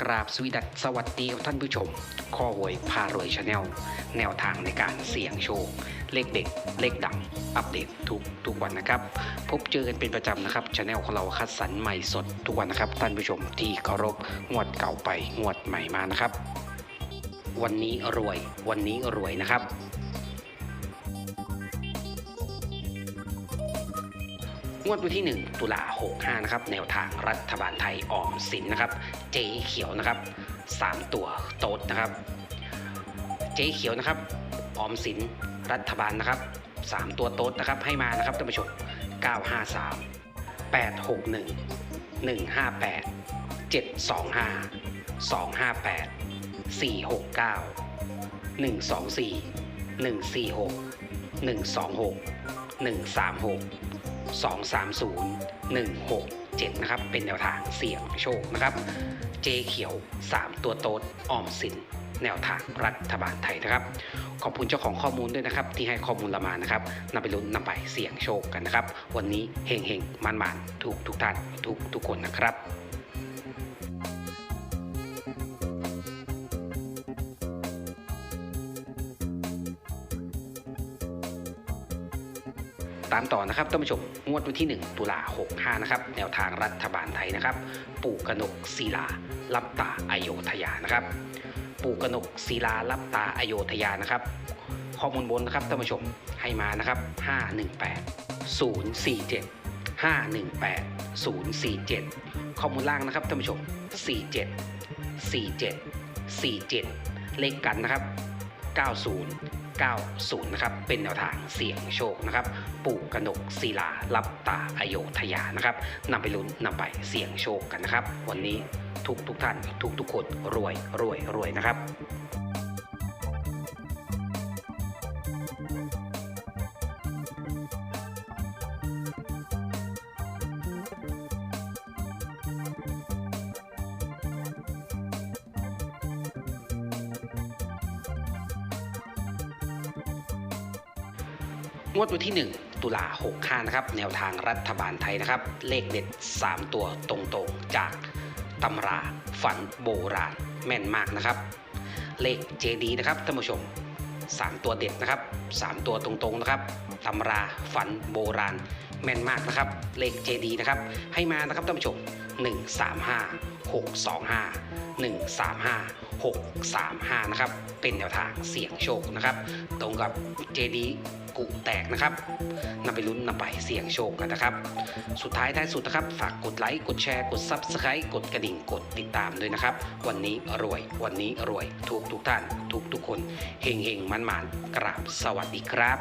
กราบสวีดัสสวัสดีครับท่านผู้ชม ข้อหวยพารวยชาแนลแนวทางในการเสี่ยงโชค เลขเด็ดเลขดัง อัปเดตทุกทุกวันนะครับ พบเจอกันเป็นประจำนะครับชาแนลของเราคัดสรรใหม่สดทุกวันนะครับ ท่านผู้ชมที่เคารพงวดเก่าไปงวดใหม่มานะครับ วันนี้รวยวันนี้รวยนะครับ งวดวันที่ 1 ตุลา65นะครับแนวทางรัฐบาลไทยออมสินนะครับ เจ๊เขียวนะครับ 3 ตัวโต๊ดนะครับ เจ๊เขียวนะครับออมสินรัฐบาลนะครับ 3 ตัวโต๊ดนะครับให้มานะครับท่านผู้ชม 953 861 158 725 258 469 124 146 126 136 230 167นะครับ เป็นแนวทางเสี่ยงโชคนะครับ เจเขียว 3 ตัวโต๊ดออมสิน แนวทางรัฐบาลไทยนะครับ ขอบคุณเจ้าของข้อมูลด้วยนะครับ ที่ให้ข้อมูลเรามานะครับนำไปลุ้นนำไปเสี่ยงโชคกันนะครับ วันนี้เฮงเฮงมันมันถูกทุกท่านทุกทุกคนนะครับ ตามต่อนะครับท่านผู้ชมงวดวันที่ 1 ตุลา65นะครับแนวทางรัฐบาลไทยนะครับ ปู่กนกศิลาลับตาอโยธยานะครับ ปู่กนกศิลาลับตาอโยธยานะครับ ข้อมูลบนนะครับท่านผู้ชมให้มานะครับ 518 047 518 047 ข้อมูลล่างนะครับท่านผู้ชม 47 47 47 เลขกันนะครับ 90 90 นะครับ เป็นแนวทางเสี่ยงโชคนะครับ ปู่กนกศิลารับตาอโยธยานะครับนำไปลุ้นนำไปเสี่ยงโชคกันนะครับ วันนี้ทุกทุกท่านทุกทุกคนรวยรวยรวยนะครับ งวดวันที่ 1 ตุลา65นะครับแนวทางรัฐบาลไทยนะครับ เลขเด็ด 3 ตัวตรงๆ จากตำราฝันโบราณแม่นมากนะครับ เลขเจดีนะครับท่านผู้ชม 3 ตัวเด็ดนะครับ 3 ตัวตรงๆนะครับตำราฝันโบราณแม่นมากนะครับ เลขเจดีนะครับ ให้มานะครับท่านผู้ชม135 625 135 635 นะครับ เป็นแนวทางเสี่ยงโชคนะครับ ตรงกับเจดีกุแตกนะครับนำไปลุ้นนำไปเสี่ยงโชคกันนะครับ สุดท้ายท้ายสุดนะครับ ฝากกดไลค์ กดแชร์ กด Subscribe กดกระดิ่ง กดติดตามด้วยนะครับ วันนี้รวย วันนี้รวย ทุกทุกท่าน ทุกทุกคน เฮงเฮงมันมันกราบ สวัสดีครับ